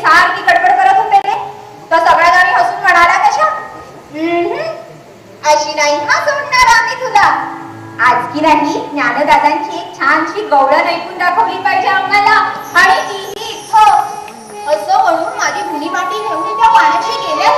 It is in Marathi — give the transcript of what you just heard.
सारखी कडकड करत होते तर सगळ्या जणी हसून म्हणाला कशा? अशी नाही हा सोडणार आम्ही तुला. आज की नाही ज्ञानदादांची एक छानशी गवळण ऐकून दाखवली पाहिजे आम्हाला. आणि तीही इथं. असं म्हणून माझी भुली माटी घेऊन त्या पाण्याशी गेल्या.